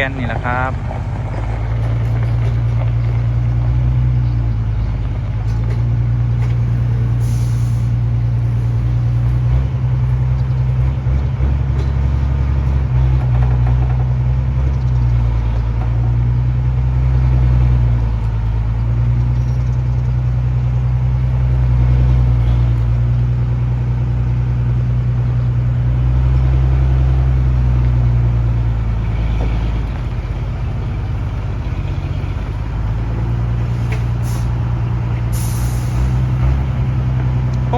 แกนนี่แหละครับ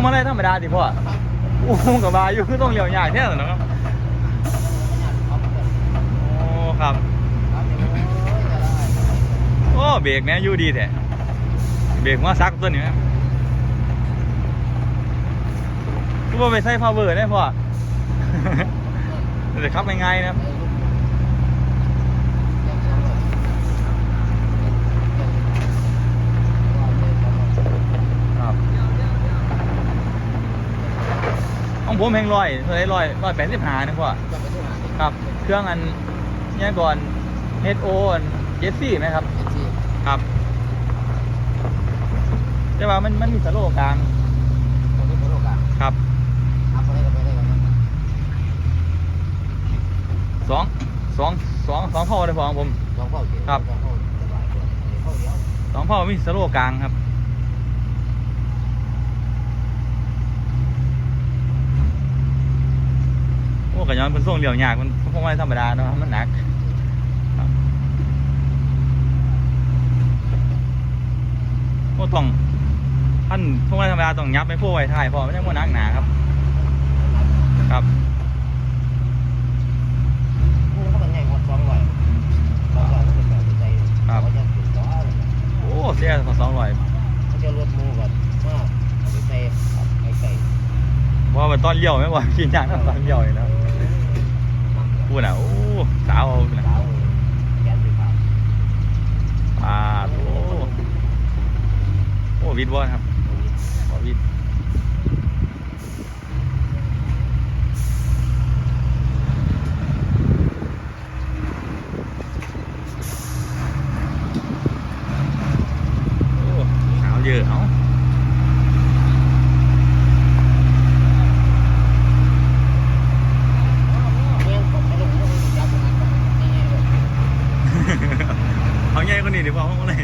มาได้ธรรมดาสิพ่อโอ้โหกับบาอยู่คือต้องเลี้ยวใหญ่แท้เลยนะครับโอ้ครับ โอ้เบรกเนี้ยอยู่ดีแท้เบรกมาซักตัวนี้ไหมคือว่าไปใส่พาวเวอร์ได้พ่อจะขับง่ายๆนะครับ ครับ ของผมแพงร้อยเท่าไรร้อยร้อยแปดสิบห้านะพ่อครับ เครื่องอันเนี่ยก่อน HO อันเจสซี่ไหมครับ ครับแต่ว่ามันมันมีสโลว์กลางครับสองสองสองสองเผ่าเลยพอของผมสองเผ่ามีสโลว์กลางครับ โอ้กระ ย้อนเป็นส่งเหลี่ยวยากมันคงไม่ธรรมดาเนาะมันหนักครับโอ้ต้องท่านพวกไม่ธรรมดาต้องยับไม่พูดไว้ท้ายเพราะไม่ใช่พวกนักหนาครับ ครับโอ้เสียสองร้อยเพราะว่าตอนเลี้ยวไม่ว่าขี่ยากนะตอนเลี้ยวเลยนะ พูดนะโอ้สาวเอานะอ่าโอ้โอ้วิดบอลครับบอวิดโอ้สาวเยอะเอ้า เอา ใหญ่คนนี้ดีกว่าห้องเลย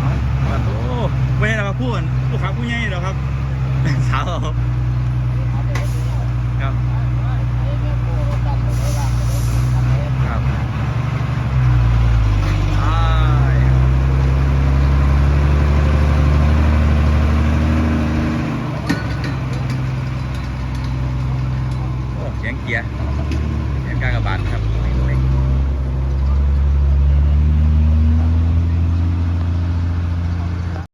เอาเอาโอ้ไม่ใช่เราพูดผู้ขับผู้ใหญ่หรอกครับสาว